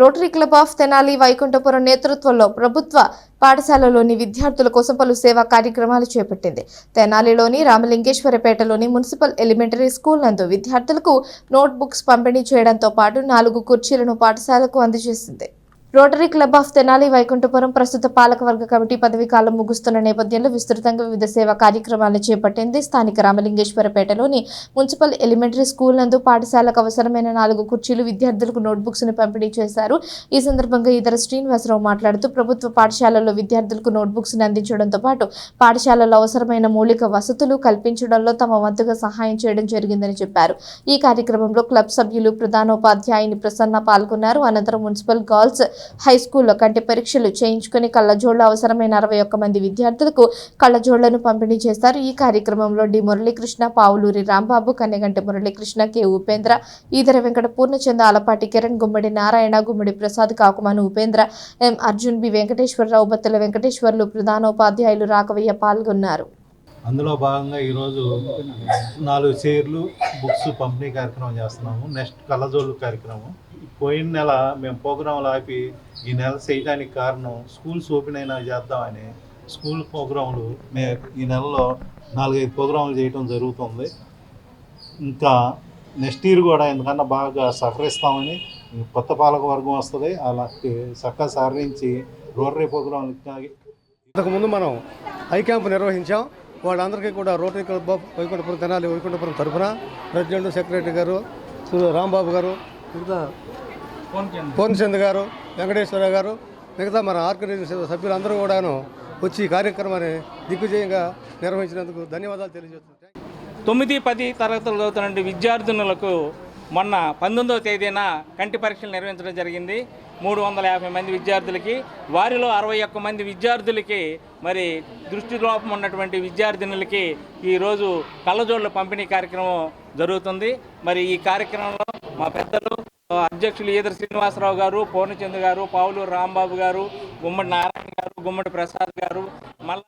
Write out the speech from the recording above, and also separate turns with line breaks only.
Rotary club of Tenali Vaikunthapuram నేతృత్వంలో ప్రభుత్వ పాఠశాలలోని విద్యార్థుల కోసం పలు సేవా కార్యక్రమాలు చేపట్టింది. తెనాలిలోని రామలింగేశ్వరపేటలోని మున్సిపల్ ఎలిమెంటరీ స్కూల్ నందు విద్యార్థులకు నోట్బుక్స్ పంపిణీ చేయడంతో పాటు నాలుగు కుర్చీలను పాఠశాలకు అందజేసింది. Rotary club of Tenali Vaikunthapuram ప్రస్తుత పాలకవర్గ కమిటీ పదవి కాలం ముగుస్తున్న నేపథ్యంలో విస్తృతంగా వివిధ సేవా కార్యక్రమాలను చేపట్టింది స్థానిక రామలింగేశ్వరపేటలోని మున్సిపల్ ఎలిమెంటరీ స్కూల్ నందు పాఠశాలకు అవసరమైన నాలుగు కుర్చీలు విద్యార్థులకు నోట్బుక్స్ను పంపిణీ చేశారు. ఈ సందర్భంగా ఇతర శ్రీనివాసరావు మాట్లాడుతూ ప్రభుత్వ పాఠశాలల్లో విద్యార్థులకు నోట్బుక్స్ను అందించడంతో పాటు పాఠశాలలో అవసరమైన మౌలిక వసతులు కల్పించడంలో తమ వంతుగా సహాయం చేయడం జరిగిందని చెప్పారు. ఈ కార్యక్రమంలో క్లబ్ సభ్యులు ప్రధానోపాధ్యాయుని ప్రసన్న పాల్గొన్నారు. అనంతరం మున్సిపల్ గర్ల్స్ హై స్కూల్లో కంటి పరీక్షలు చేయించుకుని కళ్ళజోళ్ళు అవసరమైన అరవై ఒక్క మంది విద్యార్థులకు కళ్ళజోళ్ళను పంపిణీ చేస్తారు. ఈ కార్యక్రమంలో D. Muralikrishna Pavuluri Rambabu Kanneganti Muralikrishna K. Upendra Edara Venkata Purnachanda Alapati Kiran Gummadi Narayana Gummadi Prasad Kakumanu Upendra M. Arjun B. Venkateswara Rao Battala Venkateswarlu ప్రధానోపాధ్యాయులు రాఘవయ్య పాల్గొన్నారు.
అందులో భాగంగా ఈరోజు నాలుగు చైర్లు బుక్స్ పంపిణీ కార్యక్రమం చేస్తున్నాము. నెక్స్ట్ కళ్ళజోళ్ళు కార్యక్రమం. పోయిన నెల మేము ప్రోగ్రాంలు ఆపి ఈ నెల చేయడానికి కారణం స్కూల్స్ ఓపెన్ అయినా చేద్దామని స్కూల్ ప్రోగ్రాంలు మే ఈ నెలలో నాలుగైదు ప్రోగ్రాంలు చేయటం జరుగుతుంది. ఇంకా నెక్స్ట్ ఇయర్ కూడా ఎందుకన్నా బాగా సహకరిస్తామని కొత్త పాలక వర్గం వస్తుంది. అలాంటి చక్కగా సహకరించి రోటరీ ప్రోగ్రాంలు
ఇంతకుముందు మనం ఐ క్యాంప్ నిర్వహించాం. వాళ్ళందరికీ కూడా రోటరీ క్లబ్ వైకుంఠపురం తెనాలి వైకుంఠపురం తరఫున ప్రెసిడెంట్ సెక్రటరీ గారు రాంబాబు గారు మిగతా పూర్ణచంద్ గారు వెంకటేశ్వర గారు మిగతా మన ఆర్గనైజేషన్ సభ్యులందరూ కూడాను వచ్చి ఈ కార్యక్రమాన్ని దిగ్విజయంగా నిర్వహించినందుకు ధన్యవాదాలు తెలియజేస్తున్నాను.
తొమ్మిది పది తరగతులు చదువుతున్న విద్యార్థినులకు మొన్న పంతొమ్మిదవ తేదీన కంటి పరీక్షలు నిర్వహించడం జరిగింది. మూడు వందల యాభై మంది విద్యార్థులకి వారిలో అరవై ఒక్క మంది విద్యార్థులకి మరి దృష్టి లోపం ఉన్నటువంటి విద్యార్థినులకి ఈరోజు కళ్ళజోళ్ళ పంపిణీ కార్యక్రమం జరుగుతుంది. మరి ఈ కార్యక్రమంలో మా పెద్దలు అధ్యక్షులు ఈదర శ్రీనివాసరావు గారు పూర్ణచంద్ గారు పావులూరు రాంబాబు గారు గుమ్మడి నారాయణ గారు గుమ్మడి ప్రసాద్ గారు మళ్ళా